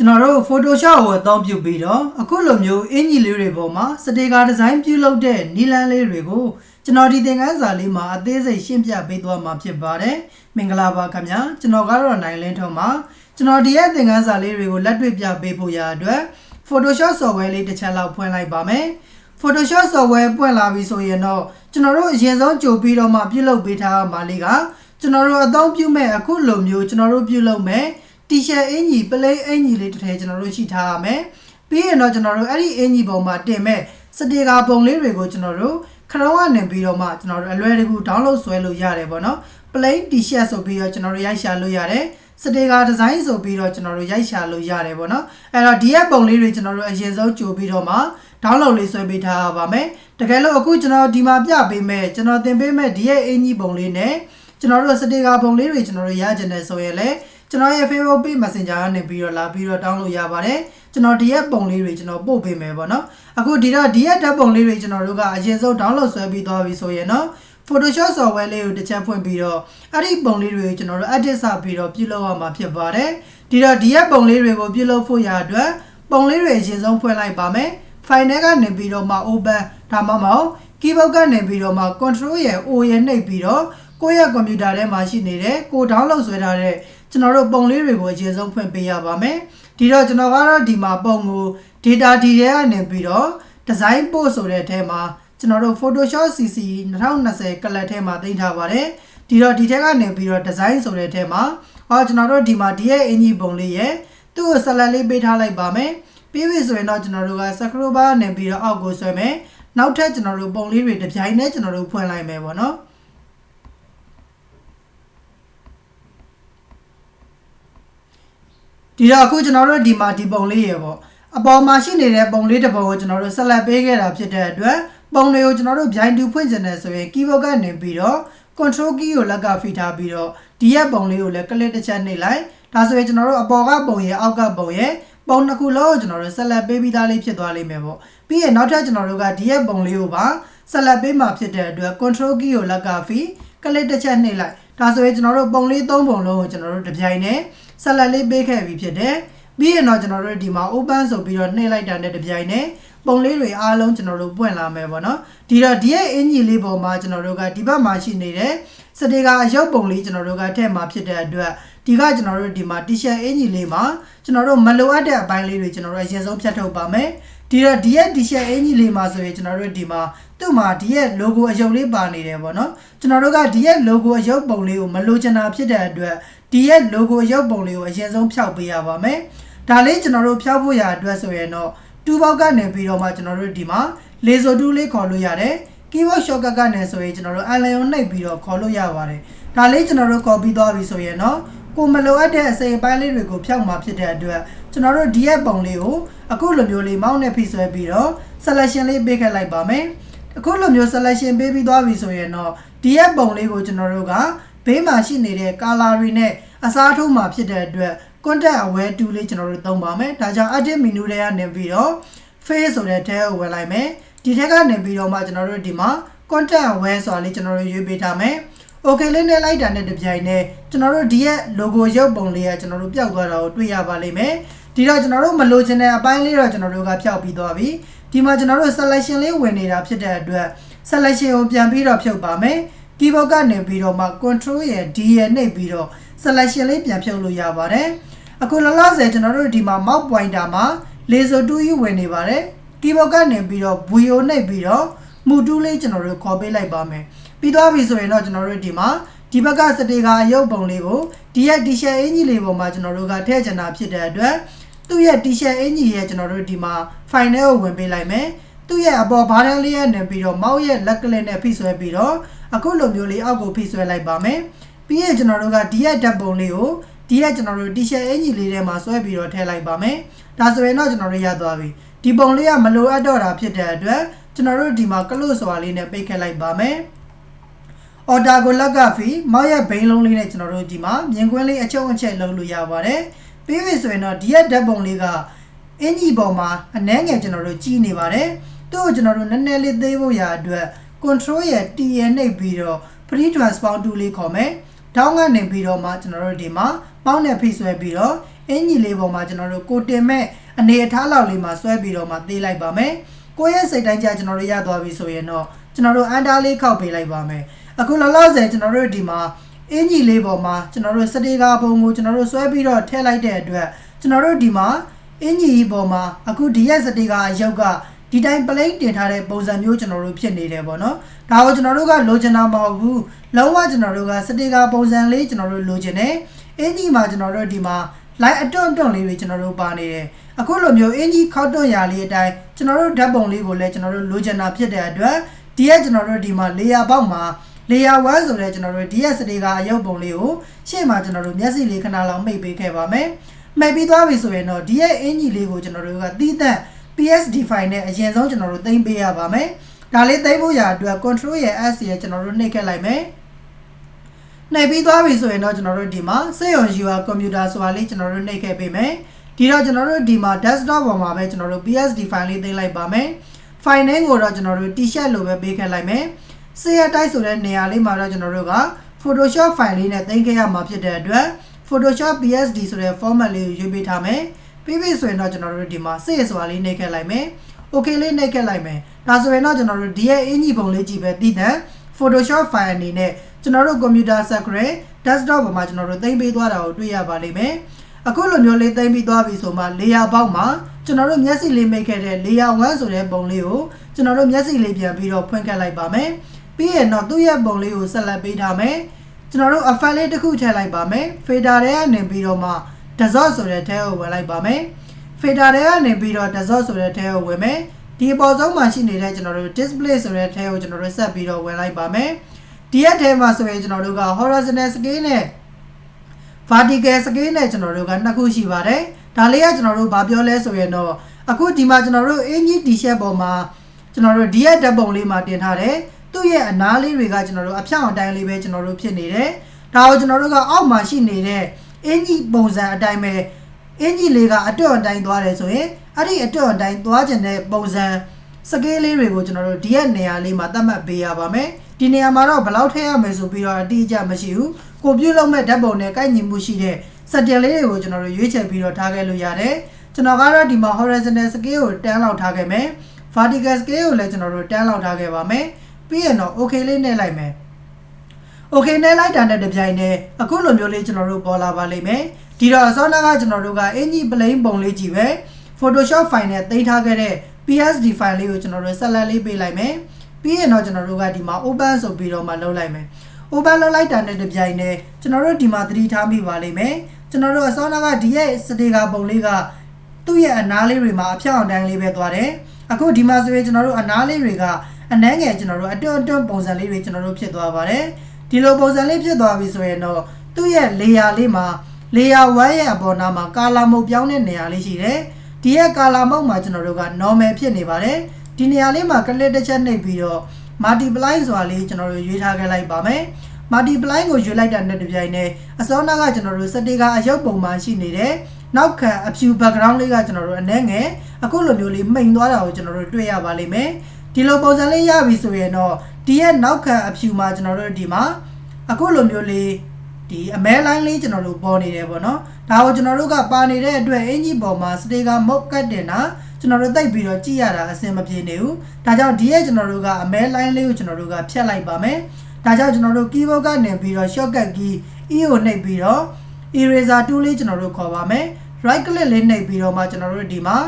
ကျွန်တော်တို့ Photoshop ကိုအသုံးပြုပြီးတော့အခုလိုမျိုးအင်ဂျီလေးတွေပေါ်မှာစတေကာဒီဇိုင်းပြုလုပ်တဲ့နီလန်းလေးတွေကိုကျွန်တော်ဒီသင်ခန်းစာလေးမှာအသေးစိတ်ရှင်းပြပေးသွားမှာဖြစ်ပါတယ်။မင်္ဂလာပါခင်ဗျာကျွန်တော်ကတော့နိုင်လင်းထုံးပါကျွန်တော်ဒီရဲ့သင်ခန်းစာလေးတွေကိုလက်တွေ့ပြပေးဖို့ရအတွက် Photoshop software လေးတစ်ချက်လောက်ဖွင့်လိုက်ပါမယ်။ Photoshop software ပွင့်လာပြီဆိုရင်တော့ကျွန်တော်တို့အရင်ဆုံးကြိုပြီးတော့မှပြုလုပ်ပေးထားမှာလေးကကျွန်တော်တို့အသုံးပြုမဲ့အခုလိုမျိုးကျွန်တော်တို့ပြုလုပ်မဲ့ t-shirt အင်ကြီး play အင်ကြီးလေးတစ်ထည်ကျွန်တော်တို့ရှိထားရမယ်ပြီးရင်တော့ကျွန်တော်တို့အဲ့ဒီအင်ကြီးပုံမှာတင်မဲ့စတေကာပုံလေးတွေကိုကျွန်တော်တို့ခရောင်းကနေပြီးတော့မှကျွန်တော်တို့အလွယ်တကူ download ဆွဲလို့ရတယ်ပေါ့နော် plain t-shirt ဆိုပြီးတော့ကျွန်တော်တို့ရိုက်ရှာလို့ရတယ်စတေကာဒီဇိုင်းဆိုပြီးတော့ကျွန်တော်တို့ရိုက်ရှာလို့ရတယ်ပေါ့နော်အဲ့တော့ဒီရဲ့ပုံလေးတွေကျွန်တော်တို့အရင်ဆုံးကြိုပြီးတော့မှ download လေးဆွဲပေးထားပါမယ်တကယ်လို့အခုကျွန်တော်ဒီမှာပြပေးမဲ့ကျွန်တော်သင်ပေးမဲ့ဒီရဲ့အင်ကြီးပုံလေးနဲ့ကျွန်တော်တို့စတေကာပုံလေးတွေကျွန်တော်တို့ရကြတယ်ဆိုရင်လည်း ကျွန်တော်ရဲ့ Facebook page Messenger ကနေပြီးတော့လာပြီးတော့ download ရပါတယ်ကျွန်တော်ဒီရဲ့ပုံလေးတွေကျွန်တော်ပို့ပေးမယ်ပေါ့နော်အခုဒီတော့ဒီရဲ့ဓာတ်ပုံလေးတွေကျွန်တော်တို့ကအရင်ဆုံး download ဆွဲပြီးသွားပြီဆိုရင်တော့ Photoshop software လေးကိုတစ်ချက်ဖွင့်ပြီးတော့အဲ့ဒီပုံလေးတွေကိုကျွန်တော်တို့ edit စပြီးတော့ပြုလုပ်ရမှာဖြစ်ပါတယ်ဒီတော့ဒီရဲ့ပုံလေးတွေကိုပြုလုပ်ဖို့ရအတွက်ပုံလေးတွေအရင်ဆုံးဖွင့်လိုက်ပါမယ် file ထဲကနေပြီးတော့မှ open ဒါမှမဟုတ် keyboard ကနေပြီးတော့မှ control ရဲ့ O ရဲ့နှိပ်ပြီးတော့ကိုယ့်ရဲ့ကွန်ပျူတာထဲမှာရှိနေတဲ့ကို download ဆွဲထားတဲ့ ကျွန်တော်တို့ပုံလေးတွေကိုအရင်ဆုံးဖွင့်ပေးရပါမယ်ဒီတော့ကျွန်တော်ကတော့ဒီမှာပုံကို data ဒီထဲကနေပြီးတော့ design post ဆိုတဲ့အထဲမှာကျွန်တော်တို့ Photoshop CC 2020 color ထဲမှာတင်ထားပါတယ်ဒီတော့ဒီထဲကနေပြီးတော့ design ဆိုတဲ့အထဲမှာဟောကျွန်တော်တို့ဒီမှာဒီရဲ့အင်ကြီးပုံလေးရဲ့သူ့ကို select လေးပေးထားလိုက်ပါမယ်ပြီးပြီဆိုရင်တော့ကျွန်တော်တို့က scroll bar နဲ့ပြီးတော့အောက်ကိုဆွဲမယ်နောက်ထပ်ကျွန်တော်တို့ပုံလေးတွေတစ်ပြိုင်တည်းကျွန်တော်တို့ဖွင့်လိုက်မယ်ပေါ့နော် ဒီတော့အခုကျွန်တော်တို့ဒီမှာဒီပုံလေးရေပေါ့အပေါ်မှာရှိနေတဲ့ပုံလေးတစ်ပုံကိုကျွန်တော်တို့ဆက်လက်ပေးခဲ့တာဖြစ်တဲ့အတွက်ပုံတွေကိုကျွန်တော်တို့ဗျိုင်းတူဖွင့်ကျင်တယ်ဆိုရင် keyboard ကနေပြီးတော့ control key ကိုလက်ကဖိထားပြီးတော့ဒီရဲ့ပုံလေးကိုလည်း click တစ်ချက်နှိပ်လိုက်ဒါဆိုရင်ကျွန်တော်တို့အပေါ်ကပုံရဲ့အောက်ကပုံရဲ့ပုံတစ်ခုလုံးကိုကျွန်တော်တို့ဆက်လက်ပေးပြီးသားလေးဖြစ်သွားလိမ့်မယ်ပေါ့ပြီးရင်နောက်ထပ်ကျွန်တော်တို့ကဒီရဲ့ပုံလေးကိုပါဆက်လက်ပေးမှာဖြစ်တဲ့အတွက် control key ကိုလက်ကဖိ click တစ်ချက်နှိပ်လိုက်ဒါဆိုရင်ကျွန်တော်တို့ပုံလေး၃ပုံလုံးကိုကျွန်တော်တို့တစ်ပြိုင်နဲ့ ဆက်လက်လေးပေးခဲ့ပြီးဖြစ်တယ်ပြီးရင်တော့ကျွန်တော်တို့ဒီမှာ open ဆိုပြီးတော့နှိပ်လိုက်တာနဲ့တစ်ပြိုင်နဲ့ပုံလေးတွေအားလုံးကျွန်တော်တို့ပွင့်လာမယ်ပေါ့နော်ဒီတော့ဒီရဲ့အင်ဂျီလေးပေါ်မှာကျွန်တော်တို့ကဒီဘက်မှာရှိနေတဲ့စတေကာအရုပ်ပုံလေးကျွန်တော်တို့ကထည့်မှာဖြစ်တဲ့အတွက်ဒီကကျွန်တော်တို့ဒီမှာ t-shirt အင်ဂျီလေးမှာကျွန်တော်တို့မလိုအပ်တဲ့အပိုင်းလေးတွေကျွန်တော်တို့အရင်ဆုံးဖြတ်ထုတ်ပါမယ်ဒီတော့ဒီရဲ့ t-shirt အင်ဂျီလေးမှာဆိုရင်ကျွန်တော်တို့ဒီမှာသူ့မှာဒီရဲ့ logo အရုပ်လေးပါနေတယ်ပေါ့နော်ကျွန်တော်တို့ကဒီရဲ့ logo အရုပ်ပုံလေးကိုမလိုချင်တာဖြစ်တဲ့အတွက် ဒီရဲ့ logo အရုပ်ပုံလေးကိုအရင်ဆုံးဖြောက်ပေးရပါမယ်ဒါလေးကျွန်တော်တို့ဖြောက်ဖို့ရအတွက်ဆိုရင်တော့တူပေါက်ကနေပြီးတော့မှကျွန်တော်တို့ဒီမှာ laser tool လေးခေါ်လို့ရတယ် keyboard shortcut ကနေဆိုရင်ကျွန်တော်တို့ iron နှိပ်ပြီးတော့ခေါ်လို့ရပါတယ်ဒါလေးကျွန်တော်တို့ copy သွားပြီဆိုရင်တော့ကိုမလိုအပ်တဲ့အစိမ်ပိုင်းလေးတွေကိုဖြောက်မှာဖြစ်တဲ့အတွက်ကျွန်တော်တို့ဒီရဲ့ပုံလေးကိုအခုလိုမျိုးလေးမောင်းနဲ့ဖိဆွဲပြီးတော့ selection လေးပေးခဲ့လိုက်ပါမယ်အခုလိုမျိုး selection ပေးပြီးသွားပြီဆိုရင်တော့ဒီရဲ့ပုံလေးကိုကျွန်တော်တို့က ဘေးမှာရှိနေတဲ့ color တွေနဲ့အစားထိုးမှာဖြစ်တဲ့အတွက် content aware tool လေးကျွန်တော်တို့သုံးပါမယ်ဒါကြောင့် edit menu ထဲကနေပြီးတော့ face ဆိုတဲ့ထဲကိုဝင်လိုက်မယ်ဒီထဲကနေပြီးတော့မှကျွန်တော်တို့ဒီမှာ content aware ဆိုတာလေးကျွန်တော်တို့ရွေးပေးထားမယ် okay လေးနဲ့လိုက်တာနဲ့တပြိုင်နက်ကျွန်တော်တို့ဒီရဲ့ logo ရုပ်ပုံလေးကကျွန်တော်တို့ပျောက်သွားတာကိုတွေ့ရပါလိမ့်မယ်ဒီတော့ကျွန်တော်တို့မလိုချင်တဲ့အပိုင်းလေးတော့ကျွန်တော်တို့ကဖျောက်ပြီးသွားပြီဒီမှာကျွန်တော်တို့ selection လေးဝင်နေတာဖြစ်တဲ့အတွက် selection ကိုပြန်ပြီးတော့ဖြုတ်ပါမယ် keyboard ကနေပြီးတော့မှ control ရဲ့ D ရဲ့နှိပ်ပြီးတော့ selection လေးပြန်ဖြုတ်လို့ရပါတယ်အခုလောလောဆယ်ကျွန်တော်တို့ဒီမှာ mouse pointer မှာ laser tool ကြီးဝင်နေပါတယ် keyboard ကနေပြီးတော့ VO နှိပ်ပြီးတော့ move tool လေးကျွန်တော်တို့ခေါ်ပေးလိုက်ပါမယ်ပြီးသွားပြီဆိုရင်တော့ကျွန်တော်တို့ဒီမှာဒီဘက်ကစတေကာရုပ်ပုံလေးကိုဒီရဲ့ t-shirt အင်ကြီးလေးပေါ်မှာကျွန်တော်တို့ကထည့်ချင်တာဖြစ်တဲ့အတွက်သူ့ရဲ့ t-shirt အင်ကြီးရဲ့ကျွန်တော်တို့ဒီမှာ file ထဲကိုဝင်ပေးလိုက်မယ် သူ့ရဲ့အပေါ်ဘားတန်းလေးရနေပြီးတော့မောက်ရဲ့လက်ကလေးနဲ့ဖိဆွဲပြီးတော့အခုလိုမျိုးလေးအောက်ကိုဖိဆွဲလိုက်ပါမယ်ပြီးရင်ကျွန်တော်တို့ကဒီရဲ့ဓာတ်ပုံလေးကိုဒီရဲ့ကျွန်တော်တို့ t-shirt အင်ကြီးလေးထဲမှာဆွဲပြီးတော့ထည့်လိုက်ပါမယ်ဒါဆိုရင်တော့ကျွန်တော်တို့ရသွားပြီဒီပုံလေးကမလိုအပ်တော့တာဖြစ်တဲ့အတွက်ကျွန်တော်တို့ဒီမှာကလို့စွာလေးနဲ့ပိတ်ခတ်လိုက်ပါမယ်အော်ဒါကိုလက်ကဖီမောက်ရဲ့ဘိန်းလုံးလေးနဲ့ကျွန်တော်တို့ဒီမှာမြင်ကွင်းလေးအချုံအချက်လုံးလို့ရပါတယ်ပြီးပြီဆိုရင်တော့ဒီရဲ့ဓာတ်ပုံလေးကအင်ကြီးပေါ်မှာအနှဲငယ်ကျွန်တော်တို့ကြီးနေပါတယ် သူ့ကိုကျွန်တော်တို့နည်းနည်းလေးသေးဖို့ရာအတွက် control ရဲ့ T ရဲ့နှိပ်ပြီးတော့ pre transpond tool လေးခေါ်မယ်။ထောင်းကနေပြီးတော့မှကျွန်တော်တို့ဒီမှာမောင်းနဲ့ဖိဆွဲပြီးတော့အင်ကြီးလေးပေါ်မှာကျွန်တော်တို့ကိုတင်မဲ့အနေအထားလောက်လေးမှာဆွဲပြီးတော့မှသေးလိုက်ပါမယ်ကိုယ့်ရဲ့စိတ်တိုင်းကြကျွန်တော်တို့ရသွားပြီဆိုရင်တော့ကျွန်တော်တို့အန်တာလေးခောက်ပေးလိုက်ပါမယ်အခုလောလောဆယ်ကျွန်တော်တို့ဒီမှာအင်ကြီးလေးပေါ်မှာကျွန်တော်တို့စတေကာပုံကိုကျွန်တော်တို့ဆွဲပြီးတော့ထည့်လိုက်တဲ့အတွက်ကျွန်တော်တို့ဒီမှာအင်ကြီးပေါ်မှာအခုဒီရဲ့စတေကာအရုပ်က ဒီတိုင်းပလိန်တင်ထားတဲ့ပုံစံမျိုးကျွန်တော်တို့ဖြစ်နေတယ်ပေါ့နော်ဒါကိုကျွန်တော်တို့ကလိုချင်တာမဟုတ်ဘူးလုံးဝကျွန်တော်တို့ကစတေကာပုံစံလေးကျွန်တော်တို့လိုချင်တယ်အင်ကြီးမှာကျွန်တော်တို့ဒီမှာ line အတွန့်အတွန့်လေးတွေကျွန်တော်တို့ပါနေတယ်အခုလိုမျိုးအင်ကြီးခောက်တွန့်ရာလေးအတိုင်းကျွန်တော်တို့ဓာတ်ပုံလေးကိုလည်းကျွန်တော်တို့လိုချင်တာဖြစ်တဲ့အတွက်ဒီရဲ့ကျွန်တော်တို့ဒီမှာ layer ပေါက်မှာ layer 1ဆိုတဲ့ကျွန်တော်တို့ဒီရဲ့စတေကာအရုပ်ပုံလေးကိုရှေ့မှာကျွန်တော်တို့မျက်စိလေးခဏလောက်မှိတ်ပေးခဲ့ပါမယ်မှိတ်ပြီးသွားပြီဆိုရင်တော့ဒီရဲ့အင်ကြီးလေးကိုကျွန်တော်တို့ကတီးသန့် PSD file နဲ့အရင်ဆုံးကျွန်တော်တို့သိမ်းပေးရပါမယ်ဒါလေးသိမ်းဖို့ရာအတွက် control ရဲ့ S ရဲ့ကျွန်တော်တို့နှိပ်ခဲ့လိုက်မယ်နှိပ်ပြီးသွားပြီဆိုရင်တော့ကျွန်တော်တို့ဒီမှာစက်ရုံ UI computer ဆိုတာလေးကျွန်တော်တို့နှိပ်ခဲ့ပေးမယ်ဒီတော့ကျွန်တော်တို့ဒီမှာ desktop ပေါ်မှာပဲကျွန်တော်တို့ PSD file လေးသိမ်းလိုက်ပါမယ် file name ကိုတော့ကျွန်တော်တို့ t-shirt လို့ပဲပေးခဲ့လိုက်မယ်စရတိုက်ဆိုတဲ့နေရာလေးမှာတော့ကျွန်တော်တို့က Photoshop file လေးနဲ့သိမ်းခဲ့ရမှာဖြစ်တဲ့အတွက် Photoshop PSD ဆိုတဲ့ format လေးကိုရွေးပေးထားမယ် ပြီးပြီဆိုရင်တော့ကျွန်တော်တို့ဒီမှာစရဆိုတာလေးနှိပ်ခဲ့လိုက်မယ် okay လေးနှိပ်ခဲ့လိုက်မယ်ဒါဆိုရင်တော့ကျွန်တော်တို့ဒီရဲ့အင်ကြီးပုံလေးကြည့်ပဲတည်တဲ့ Photoshop file အနေနဲ့ကျွန်တော်တို့ computer screen desktop ပေါ်မှာကျွန်တော်တို့သိမ်းပေးသွားတာကိုတွေ့ရပါလိမ့်မယ်အခုလိုမျိုးလေးသိမ်းပြီးသွားပြီဆိုမှ layer ပေါက်မှာကျွန်တော်တို့မျက်စိလေးမိတ်ခဲ့တဲ့ layer 1ဆိုတဲ့ပုံလေးကိုကျွန်တော်တို့မျက်စိလေးပြန်ပြီးတော့ဖွင့်ခဲ့လိုက်ပါမယ်ပြီးရင်တော့သူ့ရဲ့ပုံလေးကိုဆက်လက်ပေးထားမယ်ကျွန်တော်တို့ effect လေးတစ်ခုထည့်လိုက်ပါမယ် fader တွေကနေပြီးတော့မှ dessert ဆိုတဲ့ထဲကိုဝင်လိုက်ပါမယ် fader တွေကနေပြီးတော့ dessert ဆိုတဲ့ထဲကိုဝင်မယ်ဒီအပေါ်ဆုံးမှာရှိနေတဲ့ကျွန်တော်တို့ display ဆိုတဲ့ထဲကိုကျွန်တော်တို့ဆက်ပြီးတော့ဝင်လိုက်ပါမယ်ဒီရက်ထဲမှာဆိုရင်ကျွန်တော်တို့က horizontal scale နဲ့ vertical scale နဲ့ကျွန်တော်တို့ကနှစ်ခုရှိပါတယ်ဒါလေးကကျွန်တော်တို့ဗာပြောလဲဆိုရင်တော့အခုဒီမှာကျွန်တော်တို့အင်ကြီး t-shirt ပေါ်မှာကျွန်တော်တို့ဒီရက်ဓာတ်ပုံလေးမှာတင်ထားတယ်သူ့ရဲ့အနားလေးတွေကကျွန်တော်တို့အဖြောင့်အတိုင်းလေးပဲကျွန်တော်တို့ဖြစ်နေတယ်ဒါကိုကျွန်တော်တို့ကအောက်မှာရှိနေတဲ့ အင်ကြီးပုံစံအတိုင်းပဲအင်ကြီးလေးကအတွန့်အတိုင်းသွားတယ်ဆိုရင်အဲ့ဒီအတွန့်အတိုင်းသွားခြင်းတဲ့ပုံစံစကေးလေးတွေကိုကျွန်တော်တို့ဒီရဲ့နေရာလေးမှာသတ်မှတ်ပေးရပါမယ်ဒီနေရာမှာတော့ဘယ်လောက်ထည့်ရမယ်ဆိုပြီးတော့အတိအကျမရှိဘူးကိုပြုတ်လုံးမဲ့ဓာတ်ပုံနဲ့ကိုက်ညီမှုရှိတဲ့စက်တင်လေးတွေကိုကျွန်တော်တို့ရွေးချယ်ပြီးတော့ထားခဲ့လို့ရတယ်ကျွန်တော်ကတော့ဒီမှာ horizontal scale ကိုတန်းလောက်ထားခဲ့မယ် vertical scale ကိုလည်းကျွန်တော်တို့တန်းလောက်ထားခဲ့ပါမယ်ပြီးရင်တော့ okay လေးနှိပ်လိုက်မယ် okay နှိပ်လိုက်တာနဲ့တပြိုင်နက်အခုလိုမျိုးလေးကျွန်တော်တို့ပေါ်လာပါလိမ့်မယ်ဒီတော့အစောနာကကျွန်တော်တို့ကအင်ကြီး plain ပုံလေးကြည့်ပဲ Photoshop file နဲ့သိမ်းထားခဲ့တဲ့ PSD file လေးကိုကျွန်တော်တို့ဆက်လက်လေးပေးလိုက်မယ်ပြီးရင်တော့ကျွန်တော်တို့ကဒီမှာ open ဆိုပြီးတော့မှလုပ်လိုက်မယ် open လုပ်လိုက်တာနဲ့တပြိုင်နက်ကျွန်တော်တို့ဒီမှာသတိထားမိပါလိမ့်မယ်ကျွန်တော်တို့အစောနာကဒီရဲ့စတေကာပုံလေးကသူ့ရဲ့အနားလေးတွေမှာအဖြောင့်အတန်းလေးပဲသွားတယ်အခုဒီမှာဆိုရင်ကျွန်တော်တို့အနားလေးတွေကအနှမ်းငယ်ကျွန်တော်တို့အတွန့်အတွန့်ပုံစံလေးတွေကျွန်တော်တို့ဖြစ်သွားပါတယ် ဒီလိုပုံစံလေးဖြစ်သွားပြီဆိုရင်တော့သူ့ရဲ့ layer လေးမှာ layer 1ရဲ့အပေါ်နားမှာကာလာမုတ်ပြောင်းတဲ့နေရာလေးရှိတယ်ဒီရဲ့ကာလာမုတ်မှာကျွန်တော်တို့က normal ဖြစ်နေပါတယ်ဒီနေရာလေးမှာ click တစ်ချက်နှိပ်ပြီးတော့ multiply ဆိုတာလေးကျွန်တော်တို့ရွေးထားခဲ့လိုက်ပါမယ် multiply ကိုရွေးလိုက်တာနဲ့တပြိုင်နက်အစောနာကကျွန်တော်တို့စတေကာအရုပ်ပုံမှန်ရှိနေတယ်နောက်ခံအဖြူ background လေးကကျွန်တော်တို့အနှဲငယ်အခုလိုမျိုးလေးမှိန်သွားတာကိုကျွန်တော်တို့တွေ့ရပါလိမ့်မယ်ဒီလိုပုံစံလေးရပြီဆိုရင်တော့ ဒီရဲ့နောက်ခံအဖြူမှာကျွန်တော်တို့ဒီမှာအခုလိုမျိုးလေးဒီအမဲလိုင်းလေးကျွန်တော်တို့ပေါ်နေတယ်ပေါ့နော်ဒါကိုကျွန်တော်တို့ကပါနေတဲ့အတွက်အင်ကြီးပေါ်မှာစတေကာမုတ်ကတ်တင်တာကျွန်တော်တို့တိတ်ပြီးတော့ကြည့်ရတာအဆင်မပြေနေဘူးဒါကြောင့်ဒီရဲ့ကျွန်တော်တို့ကအမဲလိုင်းလေးကိုကျွန်တော်တို့ကဖြတ်လိုက်ပါမယ်ဒါကြောင့်ကျွန်တော်တို့ keyboard ကနေပြီးတော့ shortcut key E ကိုနှိပ်ပြီးတော့ eraser tool လေးကျွန်တော်တို့ခေါ်ပါမယ် right click လေးနှိပ်ပြီးတော့မှကျွန်တော်တို့ဒီမှာ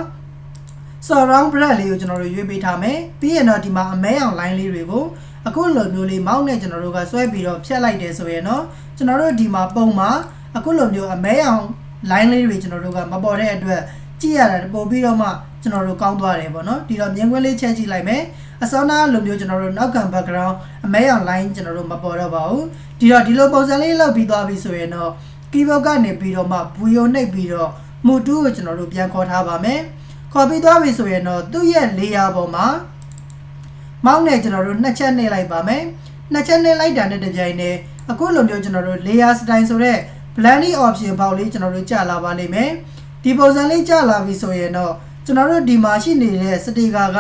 surround brush လေးကိုကျွန်တော်တို့ရွေးပေးထားမယ်ပြီးရင်တော့ဒီမှာအမဲအောင် line လေးတွေကို အခုလိုမျိုးလေးမောင်းနဲ့ကျွန်တော်တို့ကဆွဲပြီးတော့ဖြတ်လိုက်တယ်ဆိုရင်တော့ကျွန်တော်တို့ဒီမှာပုံမှာအခုလိုမျိုးအမဲအောင် line လေးတွေကျွန်တော်တို့ကမပေါ်တဲ့အတွက်ကြည့်ရတာပို့ပြီးတော့မှကျွန်တော်တို့ကောင်းသွားတယ်ပေါ့နော်ဒီတော့မြင်ကွင်းလေးချက်ကြည့်လိုက်မယ်အစောနာလိုမျိုးကျွန်တော်တို့နောက်ခံ background အမဲအောင် line ကျွန်တော်တို့မပေါ်တော့ပါဘူးဒီတော့ဒီလိုပုံစံလေးလောက်ပြီးသွားပြီဆိုရင်တော့ keyboard ကနေပြီးတော့မှဘူယုံနှိပ်ပြီးတော့မူတူးကိုကျွန်တော်တို့ပြန်ခေါ်ထားပါမယ်ခေါ်ပြီးသွားပြီဆိုရင်တော့သူ့ရဲ့ layer ပေါ်မှာ မောင်းနဲ့ကျွန်တော်တို့နှစ်ချက်နှိပ်လိုက်ပါမယ်နှစ်ချက်နှိပ်လိုက်တာနဲ့တပြိုင်တည်းအခုလိုမျိုးကျွန်တော်တို့ layer style ဆိုတဲ့ blending option ပေါက်လေးကျွန်တော်တို့ကြာလာပါလိမ့်မယ်ဒီပုံစံလေးကြာလာပြီဆိုရင်တော့ကျွန်တော်တို့ဒီမှာရှိနေတဲ့စတီကာက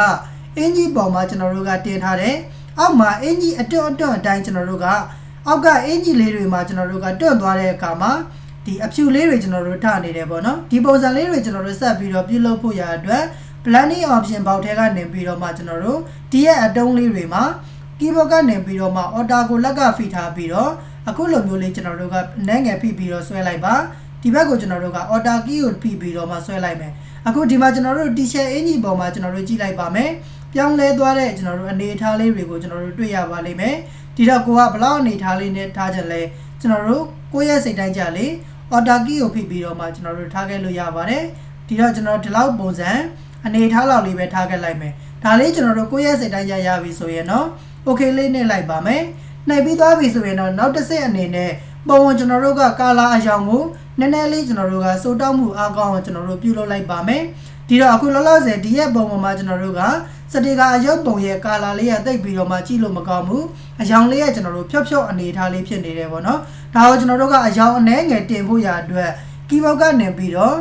အင်ကြီးပေါ်မှာကျွန်တော်တို့ကတင်ထားတယ်အောက်မှာအင်ကြီးအတွန့်အတွန့်အတိုင်းကျွန်တော်တို့ကအောက်ကအင်ကြီးလေးတွေမှာကျွန်တော်တို့ကတွန့်သွားတဲ့အခါမှာဒီအဖြူလေးတွေကျွန်တော်တို့ထားနေတယ်ပေါ့နော်ဒီပုံစံလေးတွေကျွန်တော်တို့ဆက်ပြီးတော့ပြုလုပ်ဖို့ရအတွက် planning option ဘောက်ထဲကနေပြီးတော့မှကျွန်တော်တို့ဒီရဲ့အတုံးလေးတွေမှာ keyboard ကနေပြီးတော့မှ auto ကိုလက်ကဖိထားပြီးတော့အခုလိုမျိုးလေးကျွန်တော်တို့ကနည်းငယ်ဖိပြီးတော့ဆွဲလိုက်ပါဒီဘက်ကိုကျွန်တော်တို့က auto key ကိုဖိပြီးတော့မှဆွဲလိုက်မယ်အခုဒီမှာကျွန်တော်တို့ t-shirt အင်ကြီးပေါ်မှာကျွန်တော်တို့ကြည့်လိုက်ပါမယ်ပြောင်းလဲသွားတဲ့ကျွန်တော်တို့အနေအထားလေးတွေကိုကျွန်တော်တို့တွေ့ရပါလိမ့်မယ်ဒီတော့ကိုကဘလောက်အနေအထားလေးနဲ့ထားကြလဲကျွန်တော်တို့ကိုယ့်ရဲ့စိတ်တိုင်းကြလေ auto key ကိုဖိပြီးတော့မှကျွန်တော်တို့ထားခဲ့လို့ရပါတယ်ဒီတော့ကျွန်တော်ဒီလောက်ပုံစံ အနေထားလောက်လေးပဲထားခဲ့လိုက်မယ်ဒါလေးကျွန်တော်တို့ကိုယ့်ရဲ့စိတ်တိုင်းကြရပြီဆိုရင်တော့ okay လေးနဲ့လိုက်ပါမယ်နှိပ်ပြီးသွားပြီဆိုရင်တော့နောက်တစ်ဆင့်အနေနဲ့ပုံဝင်ကျွန်တော်တို့ကကာလာအယောင်ကိုနည်းနည်းလေးကျွန်တော်တို့ကစိုးတောက်မှုအားကောင်းအောင်ကျွန်တော်တို့ပြုလုပ်လိုက်ပါမယ်ဒီတော့အခုလောလောဆယ်ဒီရဲ့ပုံပေါ်မှာကျွန်တော်တို့ကစတေကာအယုတ်ပုံရဲ့ကာလာလေးရတိတ်ပြီးတော့မှကြည့်လို့မကောင်းဘူးအယောင်လေးရကျွန်တော်တို့ဖြော့ဖြော့အနေထားလေးဖြစ်နေတယ်ပေါ့နော်ဒါကိုကျွန်တော်တို့ကအယောင်အနှဲငယ်တင်ဖို့ရအတွက် keyboard ကနေပြီးတော့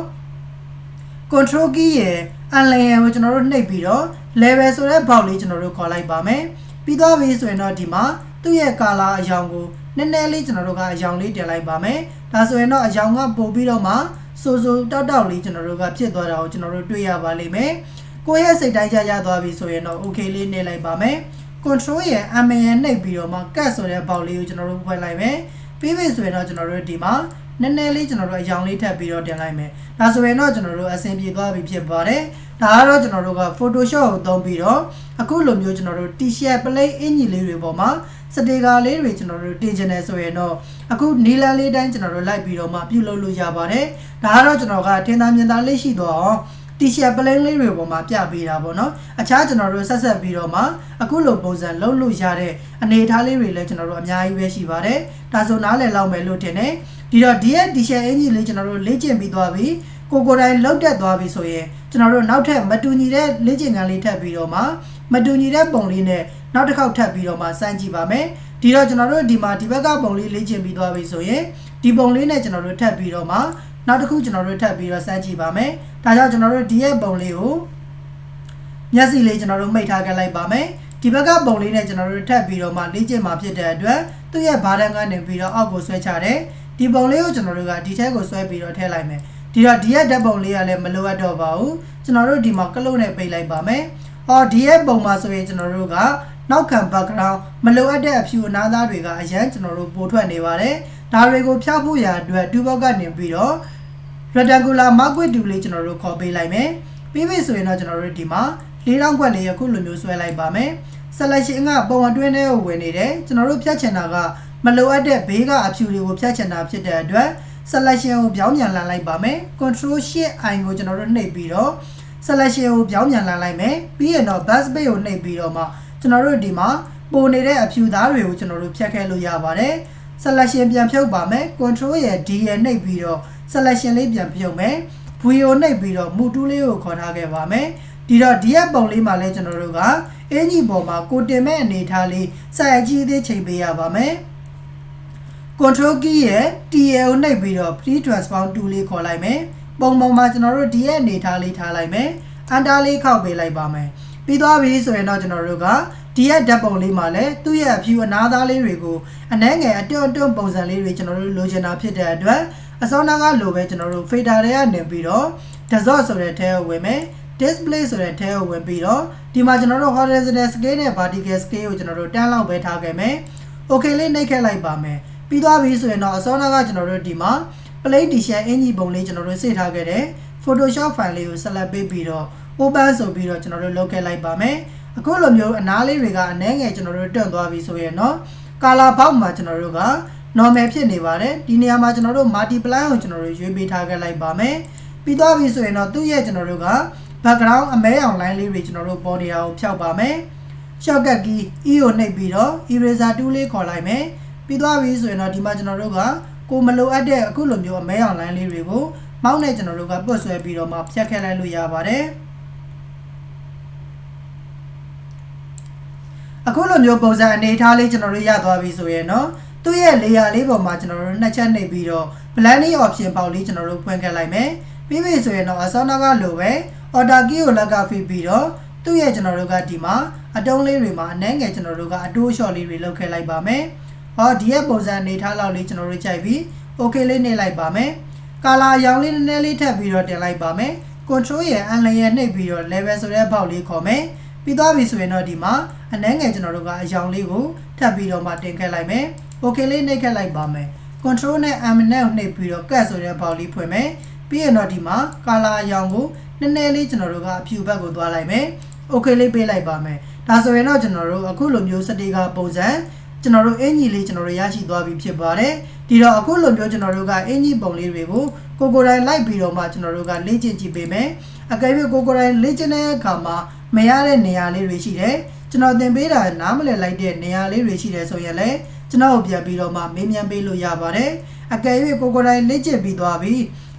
control key ရဲ့ align ကိုကျွန်တော်တို့နှိပ်ပြီးတော့ level ဆိုတဲ့ဘောက်လေးကျွန်တော်တို့ခေါ်လိုက်ပါမယ်ပြီးသွားပြီဆိုရင်တော့ဒီမှာသူ့ရဲ့ color အယောင်ကိုနည်းနည်းလေးကျွန်တော်တို့ကအယောင်လေးတင်လိုက်ပါမယ်ဒါဆိုရင်တော့အယောင်ကပို့ပြီးတော့မှစိုးစိုးတောက်တောက်လေးကျွန်တော်တို့ကဖြစ်သွားတာကိုကျွန်တော်တို့တွေ့ရပါလိမ့်မယ်ကိုယ့်ရဲ့စိတ်တိုင်းကြရသွားပြီဆိုရင်တော့ okay လေးနေလိုက်ပါမယ် control ရဲ့ MN နှိပ်ပြီးတော့မှ cut ဆိုတဲ့ဘောက်လေးကိုကျွန်တော်တို့ဖွင့်လိုက်မယ်ပြီးပြီဆိုရင်တော့ကျွန်တော်တို့ဒီမှာ နည်းနည်းလေးကျွန်တော်တို့အယောင်လေးထပ်ပြီးတော့တင်လိုက်မယ်ဒါဆိုရင်တော့ကျွန်တော်တို့အဆင်ပြေသွားပြီဖြစ်ပါတယ်ဒါကတော့ကျွန်တော်တို့က Photoshop ကိုသုံးပြီးတော့အခုလိုမျိုးကျွန်တော်တို့ T-shirt plain အင်ကြီးလေးတွေပေါ်မှာစတေကာလေးတွေကျွန်တော်တို့တင်ချင်တယ်ဆိုရင်တော့အခုနီလန်းလေးတိုင်းကျွန်တော်တို့လိုက်ပြီးတော့မှပြုလုပ်လို့ရပါတယ်ဒါကတော့ကျွန်တော်ကထင်သာမြင်သာလေးရှိတော့အောင် t-shirt plain လေးတွေပေါ်မှာပြပေးတာပေါ့နော်အခြားကျွန်တော်တို့ဆက်ဆက်ပြီးတော့မှအခုလိုပုံစံလုံးလို့ရတဲ့အနေအထားလေးတွေလည်းကျွန်တော်တို့အများကြီးပဲရှိပါတယ်ဒါဆိုနားလည်လောက်မယ်လို့ထင်တယ် ဒီတော့ဒီရဲ့ t-shirt အင်ကြီးလေးကျွန်တော်တို့လေ့ကျင့်ပြီးသွားပြီကိုကိုတိုင်းလောက်တက်သွားပြီဆိုရင်ကျွန်တော်တို့နောက်ထပ်မတူညီတဲ့လေ့ကျင့်ခန်းလေးထပ်ပြီးတော့မှမတူညီတဲ့ပုံလေးနဲ့နောက်တစ်ခေါက်ထပ်ပြီးတော့မှစမ်းကြည့်ပါမယ်ဒီတော့ကျွန်တော်တို့ဒီမှာဒီဘက်ကပုံလေးလေ့ကျင့်ပြီးသွားပြီဆိုရင်ဒီပုံလေးနဲ့ကျွန်တော်တို့ထပ်ပြီးတော့မှနောက်တစ်ခုကျွန်တော်တို့ထပ်ပြီးတော့စမ်းကြည့်ပါမယ်ဒါကြောင့်ကျွန်တော်တို့ဒီရဲ့ပုံလေးကိုမျက်စိလေးကျွန်တော်တို့မိတ်ထားခဲ့လိုက်ပါမယ်ဒီဘက်ကပုံလေးနဲ့ကျွန်တော်တို့ထပ်ပြီးတော့မှလေ့ကျင့်မှာဖြစ်တဲ့အတွက်သူ့ရဲ့ဘားတန်းကနေပြီးတော့အောက်ကိုဆွဲချတယ် ဒီပုံလေးကိုကျွန်တော်တို့ကဒီထဲကိုဆွဲပြီးတော့ထည့်လိုက်မယ်ဒီတော့ဒီရဲ့ဓာတ်ပုံလေးကလည်းမလိုအပ်တော့ပါဘူးကျွန်တော်တို့ဒီမှာကလုတ်နဲ့ပိတ်လိုက်ပါမယ်ဟောဒီရဲ့ပုံမှာဆိုရင်ကျွန်တော်တို့ကနောက်ခံ background မလိုအပ်တဲ့အဖြူအနားသားတွေကအရန်ကျွန်တော်တို့ပိုထွက်နေပါတယ်ဒါတွေကိုဖျောက်ဖို့ရာအတွက်ဒူဘောက်ကနေပြီးတော့ rectangular marquee tool လေးကျွန်တော်တို့ခေါ်ပေးလိုက်မယ်ပြီးပြီဆိုရင်တော့ကျွန်တော်တို့ဒီမှာလေးတောင်းခွက်လေးအခုလိုမျိုးဆွဲလိုက်ပါမယ် selection ကပုံအတွင်းထဲကိုဝင်နေတယ်ကျွန်တော်တို့ဖြတ်ချင်တာက မလိုအပ်တဲ့ဘေးကအဖြူတွေကိုဖြတ်ချင်တာဖြစ်တဲ့အတွက် selection ကိုပြောင်းပြန်လာလိုက်ပါမယ် control shift i ကိုကျွန်တော်တို့နှိပ်ပြီးတော့ selection ကိုပြောင်းပြန်လာလိုက်မယ်ပြီးရင်တော့ bus space ကိုနှိပ်ပြီးတော့မှကျွန်တော်တို့ဒီမှာပိုနေတဲ့အဖြူသားတွေကိုကျွန်တော်တို့ဖြတ်ခဲ့လို့ရပါတယ် selection ပြန်ဖြုတ်ပါမယ် control ရဲ့ D ရဲ့နှိပ်ပြီးတော့ selection လေးပြန်ဖြုတ်မယ် view နှိပ်ပြီးတော့မူတူးလေးကိုခေါ်ထားခဲ့ပါမယ်ဒီတော့ဒီရဲ့ပုံလေးမှာလဲကျွန်တော်တို့ကအင်ကြီးပေါ်မှာကိုတင်မဲ့အနေထားလေးစိုက်အကြီးသေးချိန်ပေးရပါမယ် control key ရဲ့ TL ကိုနှိပ်ပြီးတော့ free transform tool လေးခေါ်လိုက်မယ်ပုံပုံမှာကျွန်တော်တို့ဒီရဲ့အနေထားလေးထားလိုက်မယ် enter လေးခောက်ပေးလိုက်ပါမယ်ပြီးသွားပြီဆိုရင်တော့ကျွန်တော်တို့ကဒီရဲ့ဓာတ်ပုံလေးမှာလည်းသူ့ရဲ့အဖြူအနားသားလေးတွေကိုအနှဲငယ်အတွန့်အတွန့်ပုံစံလေးတွေကျွန်တော်တို့လိုချင်တာဖြစ်တဲ့အတွက်အစောနာကလိုပဲကျွန်တော်တို့ fader တွေကနေပြီးတော့ dessert ဆိုတဲ့ထဲကိုဝင်မယ် display ဆိုတဲ့ထဲကိုဝင်ပြီးတော့ဒီမှာကျွန်တော်တို့ horizontal scale နဲ့ vertical scale ကိုကျွန်တော်တို့တန်းလောက်ပဲထားခဲ့မယ် okay လေးနှိပ်ခဲ့လိုက်ပါမယ် ပြီးသွားပြီဆိုရင်တော့အစောနာကကျွန်တော်တို့ဒီမှာ plate t-shirt အင်ကြီးပုံလေးကျွန်တော်တို့စိတ်ထားခဲ့တယ် photoshop file လေးကို select ပေးပြီးတော့ open ဆိုပြီးတော့ကျွန်တော်တို့လုပ်ခဲ့လိုက်ပါမယ်အခုလိုမျိုးအနားလေးတွေကအနှဲငယ်ကျွန်တော်တို့တွန့်သွားပြီဆိုရင်တော့ color box မှာကျွန်တော်တို့က normal ဖြစ်နေပါတယ်ဒီနေရာမှာကျွန်တော်တို့ multiply ကိုကျွန်တော်တို့ရွေးပေးထားခဲ့လိုက်ပါမယ်ပြီးသွားပြီဆိုရင်တော့သူ့ရဲ့ကျွန်တော်တို့က background အမဲအောင် line လေးတွေကျွန်တော်တို့ပေါ်နေတာကိုဖျောက်ပါမယ် shortcut key E ကိုနှိပ်ပြီးတော့ eraser tool လေးခေါ်လိုက်မယ် ပြီးသွားပြီဆိုရင်တော့ဒီမှာကျွန်တော်တို့ကကိုမလိုအပ်တဲ့အခုလိုမျိုးအမဲအောင် line လေးတွေကိုမောက်နဲ့ကျွန်တော်တို့ကပွတ်ဆွဲပြီးတော့မှဖြတ်ခဲ့လိုက်လို့ရပါတယ်အခုလိုမျိုးပုံစံအနေထားလေးကျွန်တော်တို့ရသွားပြီဆိုရင်တော့သူ့ရဲ့ layer လေးပေါ်မှာကျွန်တော်တို့နှစ်ချက်နှိပ်ပြီးတော့ blending option ပေါက်လေးကျွန်တော်တို့ဖွင့်ခဲ့လိုက်မယ်ပြီးပြီဆိုရင်တော့အစောနာကလိုပဲ order key ကိုလက်ကဖိပြီးတော့သူ့ရဲ့ကျွန်တော်တို့ကဒီမှာအတုံးလေးတွေမှာအနှဲငယ်ကျွန်တော်တို့ကအတိုးလျှော့လေးတွေလုပ်ခဲ့လိုက်ပါမယ် ဟောဒီရဲ့ပုံစံအနေထားလောက်လေးကျွန်တော်တို့ကြိုက်ပြီး okay လေးနှိပ်လိုက်ပါမယ်ကာလာရောင်လေးနည်းနည်းလေးထပ်ပြီးတော့တင်လိုက်ပါမယ် control ရဲ့ n လည်းရဲ့နှိပ်ပြီးတော့ level ဆိုတဲ့ဘောက်လေးခေါ်မယ်ပြီးသွားပြီဆိုရင်တော့ဒီမှာအနှဲငယ်ကျွန်တော်တို့ကအယောင်လေးကိုထပ်ပြီးတော့မှတင်ခဲ့လိုက်မယ် okay လေးနှိပ်ခဲ့လိုက်ပါမယ် control နဲ့ m နဲ့နှိပ်ပြီးတော့ cut ဆိုတဲ့ဘောက်လေးဖွင့်မယ်ပြီးရင်တော့ဒီမှာကာလာအယောင်ကိုနည်းနည်းလေးကျွန်တော်တို့ကအဖြူဘက်ကိုသွားလိုက်မယ် okay လေးပေးလိုက်ပါမယ်ဒါဆိုရင်တော့ကျွန်တော်တို့အခုလိုမျိုးစတေကာပုံစံ ကျွန်တော်တို့အင်ကြီးလေးကျွန်တော်တို့ရရှိသွားပြီဖြစ်ပါတယ်ဒီတော့အခုလိုမျိုးကျွန်တော်တို့ကအင်ကြီးပုံလေးတွေကိုကိုကိုယ်တိုင်လိုက်ပြီးတော့မှကျွန်တော်တို့ကလေ့ကျင့်ကြည့်ပေးမယ်အကယ်၍ကိုကိုယ်တိုင်လေ့ကျင့်တဲ့အခါမှာမရတဲ့နေရာလေးတွေရှိတယ်ကျွန်တော်သင်ပေးတာနားမလည်လိုက်တဲ့နေရာလေးတွေရှိတယ်ဆိုရင်လည်းကျွန်တော်ပြန်ပြီးတော့မှမေးမြန်းပေးလို့ရပါတယ်အကယ်၍ကိုကိုယ်တိုင်လေ့ကျင့်ပြီးသွားပြီ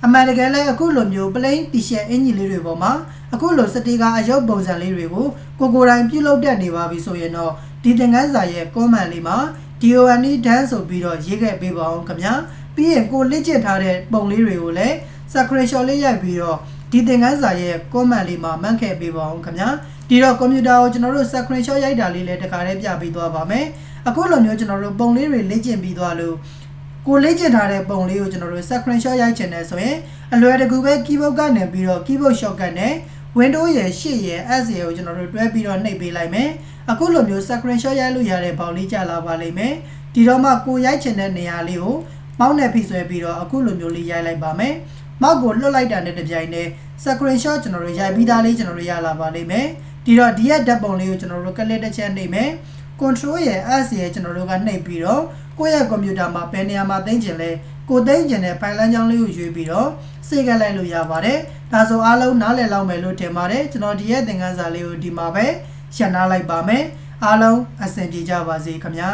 အမှန်တကယ်လည်းအခုလိုမျိုး plain t-shirt အင်ကြီးလေးတွေပေါ်မှာ အခုလိုစတီကာအယုတ်ပုံစံလေးတွေကိုကိုကိုယ်တိုင်ပြုလုပ်တတ်နေပါပြီဆိုရင်တော့ဒီသင်ခန်းစာရဲ့ comment လေးမှာ DON dance ဆိုပြီးတော့ရေးခဲ့ပေးပါအောင်ခင်ဗျာပြီးရင်ကိုလေ့ကျင့်ထားတဲ့ပုံလေးတွေကိုလည်း screenshot လေးရိုက်ပြီးတော့ဒီသင်ခန်းစာရဲ့ comment လေးမှာမှတ်ခဲ့ပေးပါအောင်ခင်ဗျာဒီတော့ကွန်ပျူတာကိုကျွန်တော်တို့ screenshot ရိုက်တာလေးလည်းတခါတည်းပြပေးသွားပါမယ်အခုလိုမျိုးကျွန်တော်တို့ပုံလေးတွေလေ့ကျင့်ပြီးသွားလို့ကိုလေ့ကျင့်ထားတဲ့ပုံလေးကိုကျွန်တော်တို့ screenshot ရိုက်ချင်တယ်ဆိုရင်အလွယ်တကူပဲ keyboard ကနေပြီးတော့ keyboard shortcut နဲ့ window ရဲ့ရှေ့ရဲ့ S ရဲ့ကိုကျွန်တော်တို့တွဲပြီးတော့နှိပ်ပေးလိုက်မယ်အခုလိုမျိုး screenshot ရိုက်လို့ရတဲ့ဘောင်လေးကြာလာပါလိမ့်မယ်ဒီတော့မှကိုရိုက်ချင်တဲ့နေရာလေးကိုမောင်းနဲ့ဖိဆွဲပြီးတော့အခုလိုမျိုးလေးရိုက်လိုက်ပါမယ်မောက်ကိုလွတ်လိုက်တာနဲ့တပြိုင်နက် screenshot ကျွန်တော်တို့ရိုက်ပြီးသားလေးကျွန်တော်တို့ရလာပါလိမ့်မယ်ဒီတော့ဒီရဲ့ဓာတ်ပုံလေးကိုကျွန်တော်တို့ကလစ်တစ်ချက်နှိပ်မယ် control ရဲ့ S ရဲ့ကျွန်တော်တို့ကနှိပ်ပြီးတော့ကိုယ့်ရဲ့ကွန်ပျူတာမှာဘယ်နေရာမှာသိမ်းကျင်လဲ ကိုသိမ်းကျင်တဲ့ဖိုင်လန်းချောင်းလေးကိုရွေးပြီးတော့စေကလိုက်လို့ရပါတယ်ဒါဆိုအားလုံးနားလည်လောက်မယ်လို့ထင်ပါတယ်ကျွန်တော်ဒီရဲ့သင်ခန်းစာလေးကိုဒီမှာပဲရှင်းနာလိုက်ပါမယ်အားလုံးအဆင်ပြေကြပါစေခင်ဗျာ